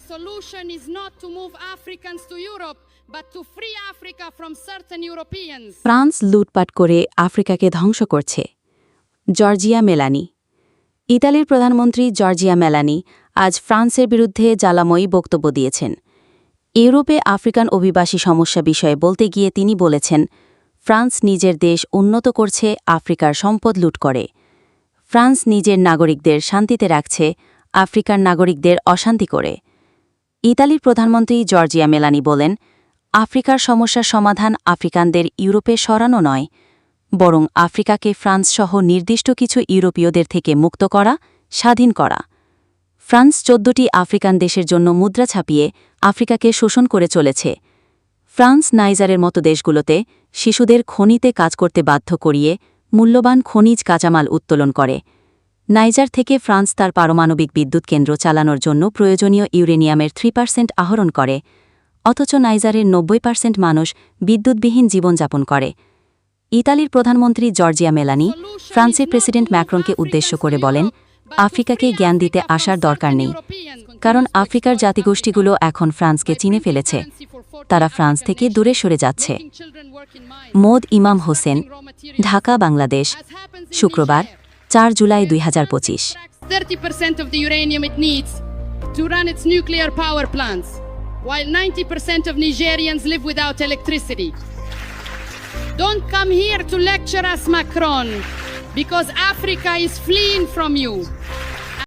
The solution is not to move Africans to Europe, but to free Africa from certain Europeans. France লুটপাট করে আফ্রিকাকে ধ্বংস করছে। Giorgia Meloni. ইতালির প্রধানমন্ত্রী জর্জিয়া মেলানি আজ ফ্রান্সের বিরুদ্ধে জ্বালাময়ী বক্তব্য দিয়েছেন। ইউরোপে আফ্রিকান অভিবাসী সমস্যা বিষয়ে বলতে গিয়ে তিনি বলেছেন ফ্রান্স নিজের দেশ উন্নত করছে আফ্রিকার সম্পদ লুট করে। ফ্রান্স নিজের নাগরিকদের শান্তিতে রাখছে আফ্রিকার নাগরিকদের অশান্তি করে। ইতালির প্রধানমন্ত্রী জর্জিয়া মেলানি বলেন, আফ্রিকার সমস্যার সমাধান আফ্রিকানদের ইউরোপে সরানো নয়, বরং আফ্রিকাকে ফ্রান্স সহ নির্দিষ্ট কিছু ইউরোপীয়দের থেকে মুক্ত করা, স্বাধীন করা। ফ্রান্স চোদ্দটি আফ্রিকান দেশের জন্য মুদ্রা ছাপিয়ে আফ্রিকাকে শোষণ করে চলেছে। ফ্রান্স নাইজারের মতো দেশগুলোতে শিশুদের খনিতে কাজ করতে বাধ্য করিয়ে মূল্যবান খনিজ কাঁচামাল উত্তোলন করে। নাইজার থেকে ফ্রান্স তার পারমাণবিক বিদ্যুৎ কেন্দ্র চালানোর জন্য প্রয়োজনীয় ইউরেনিয়ামের থ্রি পার্সেন্ট আহরণ করে, অথচ নাইজারের নব্বই পার্সেন্ট মানুষ বিদ্যুৎবিহীন জীবনযাপন করে। ইতালির প্রধানমন্ত্রী জর্জিয়া মেলানি ফ্রান্সের প্রেসিডেন্ট ম্যাক্রনকে উদ্দেশ্য করে বলেন, আফ্রিকাকে জ্ঞান দিতে আসার দরকার নেই, কারণ আফ্রিকার জাতিগোষ্ঠীগুলো এখন ফ্রান্সকে চিনে ফেলেছে। তারা ফ্রান্স থেকে দূরে সরে যাচ্ছে। মোদ ইমাম হোসেন, ঢাকা, বাংলাদেশ। শুক্রবার চার জুলাই দুই হাজার পঁচিশ 30% of the uranium it needs to run its nuclear power plants, while 90% of Nigerians live without electricity. Don't come here to lecture us, Macron, because Africa is fleeing from you.